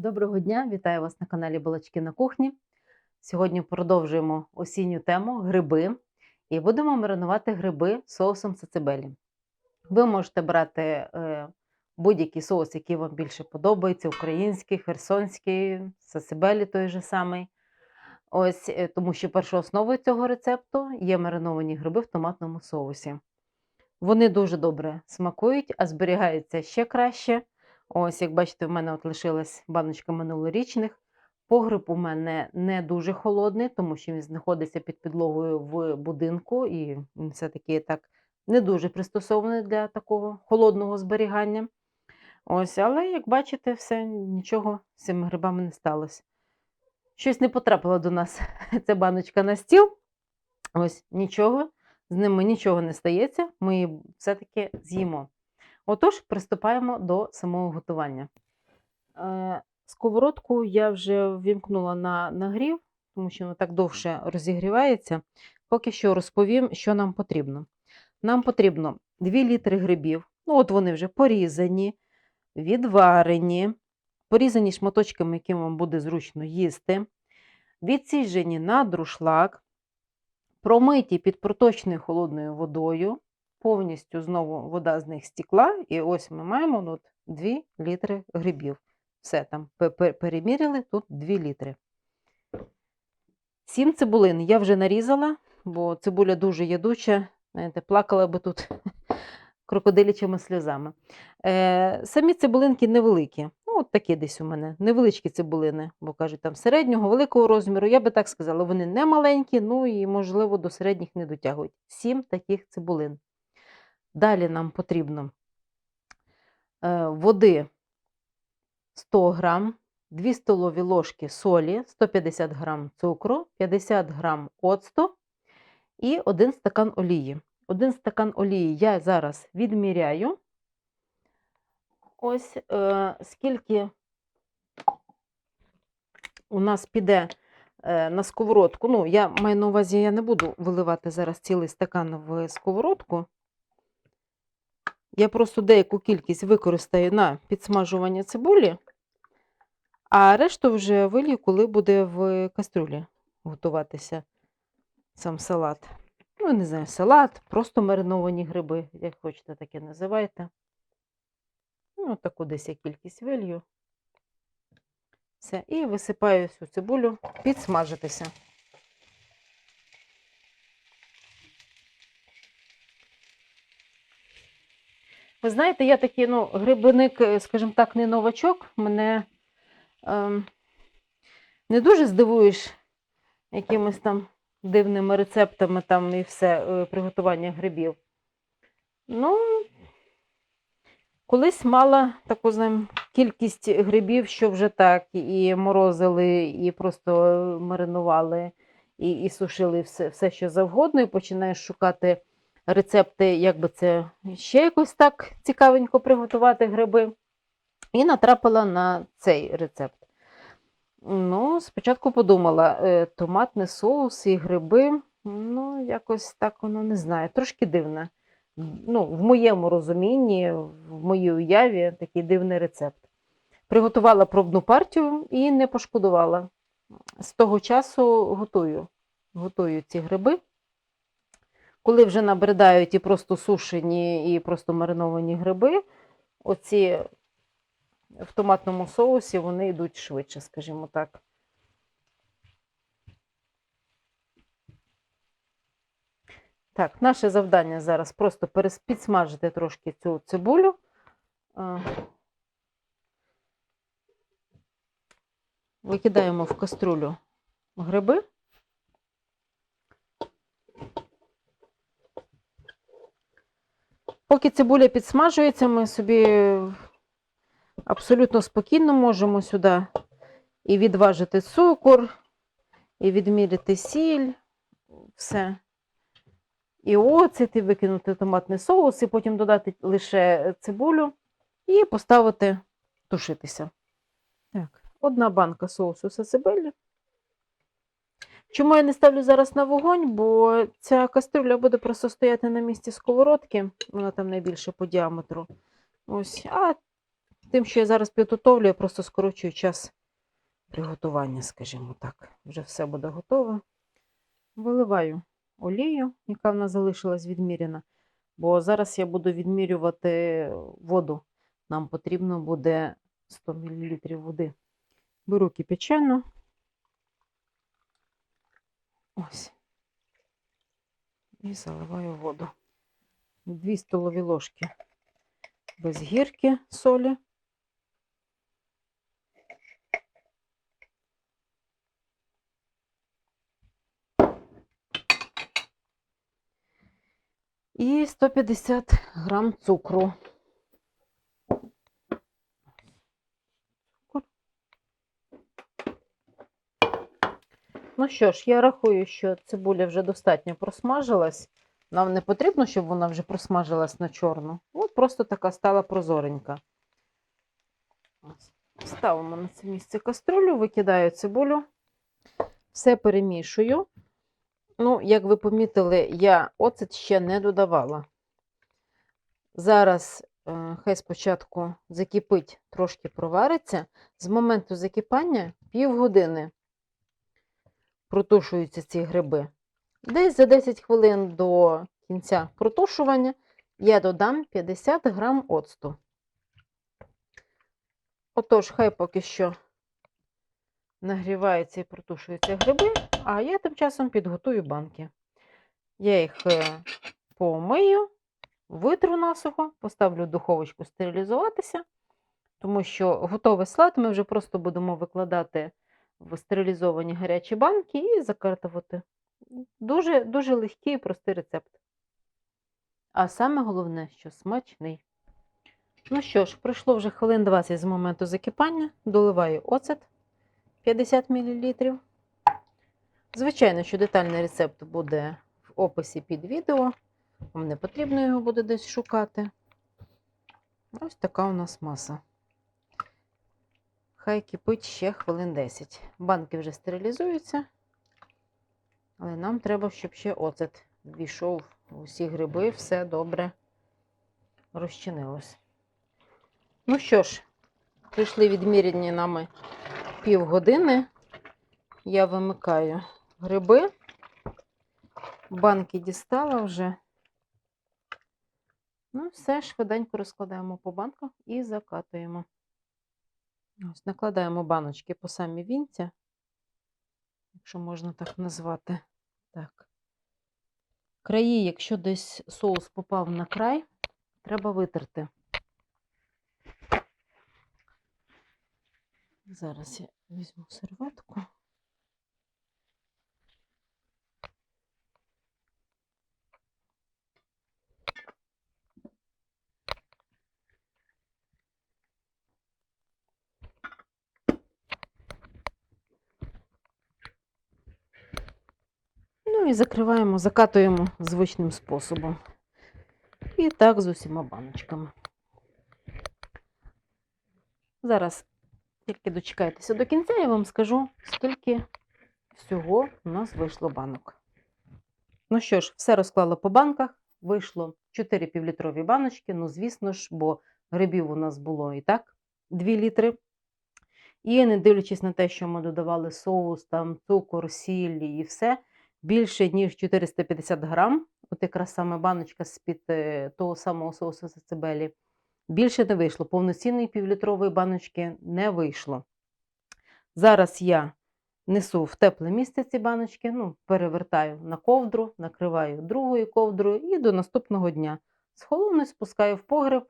Доброго дня, вітаю вас на каналі Балачки на кухні. Сьогодні продовжуємо осінню тему гриби і будемо маринувати гриби соусом сацебелі. Ви можете брати е, будь-який соус, який вам більше подобається: український, херсонський, сацебелі той же самий. Ось, е, тому що першою основою цього рецепту є мариновані гриби в томатному соусі. Вони дуже добре смакують, а зберігаються ще краще. Ось, як бачите, в мене от лишилась баночка минулорічних. Погреб у мене не дуже холодний, тому що він знаходиться під підлогою в будинку, і все-таки так не дуже пристосований для такого холодного зберігання. Ось, але, як бачите, все, нічого з цими грибами не сталося. Щось не потрапило до нас ця баночка на стіл. Ось нічого, з ними нічого не стається, ми її все-таки з'їмо. Отож, приступаємо до самого готування. Е, Сковородку я вже ввімкнула на нагрів, тому що воно так довше розігрівається. Поки що розповім, що нам потрібно. Нам потрібно 2 літри грибів. Ну, от вони вже порізані, відварені, порізані шматочками, яким вам буде зручно їсти, відсіжені на друшлак, промиті під проточною холодною водою повністю знову вода з них стікла, і ось ми маємо ну, 2 літри грибів. Все там переміряли, тут 2 літри. 7 цибулин я вже нарізала, бо цибуля дуже ядуча, знаєте, плакала би тут крокодилячими сльозами. Е, Самі цибулинки невеликі. Ну, от такі десь у мене, невеличкі цибулини, бо кажуть, там середнього, великого розміру. Я би так сказала, вони не маленькі, ну і, можливо, до середніх не дотягують. 7 таких цибулин. Далі нам потрібно е, води 100 грам, 2 столові ложки солі, 150 грам цукру, 50 грам оцту і 1 стакан олії. Один стакан олії я зараз відміряю. Ось е, скільки у нас піде е, на сковородку. Ну, я маю на увазі, я не буду виливати зараз цілий стакан в сковородку. Я просто деяку кількість використаю на підсмажування цибулі, а решту вже вилью, коли буде в кастрюлі готуватися сам салат. Ну, не знаю, салат, просто мариновані гриби, як хочете, таке називайте. Ну, таку десь я кількість вилью. Все, і висипаю цю цибулю підсмажитися. Ви знаєте, я такий ну, грибник, е, скажімо так, не новачок. Мене ем, не дуже здивуєш якимись там дивними рецептами там і все е, приготування грибів. Ну, колись мала таку знаємо, кількість грибів, що вже так, і морозили, і просто маринували, і і сушили все, все, що завгодно, і починаєш шукати рецепти, як би це ще якось так цікавенько приготувати гриби. І натрапила на цей рецепт. Ну, Спочатку подумала, е, томатний соус і гриби, ну, якось так воно не знаю, трошки дивне. Ну, В моєму розумінні, в моїй уяві такий дивний рецепт. Приготувала пробну партію і не пошкодувала. З того часу готую, готую ці гриби. Коли вже набридають і просто сушені, і просто мариновані гриби, оці в томатному соусі вони йдуть швидше, скажімо так. Так, наше завдання зараз просто підсмажити трошки цю цибулю. Викидаємо в каструлю гриби. Поки цибуля підсмажується, ми собі абсолютно спокійно можемо сюди і відважити цукор, і відміряти сіль, все. І оцет, і викинути томатний соус, і потім додати лише цибулю і поставити тушитися. Так, одна банка соусу сацебелі. Чому я не ставлю зараз на вогонь? Бо ця кастрюля буде просто стояти на місці сковородки, вона там найбільше по діаметру. Ось, А Тим, що я зараз підготовлю, я просто скорочую час приготування, скажімо так. Вже все буде готове. Виливаю олію, яка в нас залишилась відміряна, бо зараз я буду відмірювати воду. Нам потрібно буде 100 мл води. Беру кипячену. Ось. І заливаю воду. 2 столові ложки без гірки солі. І 150 грам цукру. Цукор. Ну що ж, я рахую, що цибуля вже достатньо просмажилась. Нам не потрібно, щоб вона вже просмажилась на чорну. От просто така стала прозоренька. Ставимо на це місце каструлю, викидаю цибулю, все перемішую. Ну, як ви помітили, я оцет ще не додавала. Зараз е, хай спочатку закипить, трошки провариться. З моменту закипання півгодини протушуються ці гриби. Десь за 10 хвилин до кінця протушування я додам 50 грам оцту. Отож, хай поки що нагріваються і протушуються гриби, а я тим часом підготую банки. Я їх е, помию, витру насухо, поставлю в духовочку стерилізуватися, тому що готовий салат ми вже просто будемо викладати в стерилізовані гарячі банки і закатувати. Дуже, дуже легкий і простий рецепт. А саме головне, що смачний. Ну що ж, пройшло вже хвилин 20 з моменту закипання, доливаю оцет 50 мл. Звичайно, що детальний рецепт буде в описі під відео. Вам не потрібно його буде десь шукати. Ось така у нас маса. Хай кипить ще хвилин 10. Банки вже стерилізуються, але нам треба, щоб ще оцет війшов у всі гриби, все добре розчинилось. Ну що ж, прийшли відміряні нами півгодини. Я вимикаю гриби, банки дістала вже. Ну, все, швиденько розкладаємо по банках і закатуємо. Ось, накладаємо баночки по самі вінця, якщо можна так назвати. Так. Краї, якщо десь соус попав на край, треба витерти. Зараз я візьму серветку. Ну і закриваємо, закатуємо звичним способом. І так з усіма баночками. Зараз тільки дочекайтеся до кінця, я вам скажу, скільки всього у нас вийшло банок. Ну що ж, все розклала по банках. Вийшло 4 півлітрові баночки. Ну, звісно ж, бо грибів у нас було і так 2 літри. І не дивлячись на те, що ми додавали соус, там, цукор, сіль і все, більше, ніж 450 грам, от якраз саме баночка з-під е, того самого соусу сацебелі, більше не вийшло. Повноцінної півлітрової баночки не вийшло. Зараз я несу в тепле місце ці баночки, ну, перевертаю на ковдру, накриваю другою ковдрою і до наступного дня. З холодною спускаю в погреб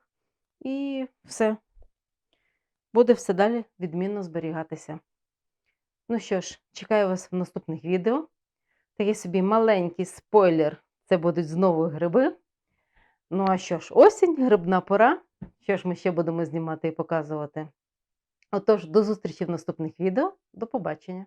і все. Буде все далі відмінно зберігатися. Ну що ж, чекаю вас в наступних відео. Такий собі маленький спойлер це будуть знову гриби. Ну а що ж, осінь, грибна пора. Що ж ми ще будемо знімати і показувати? Отож, до зустрічі в наступних відео. До побачення!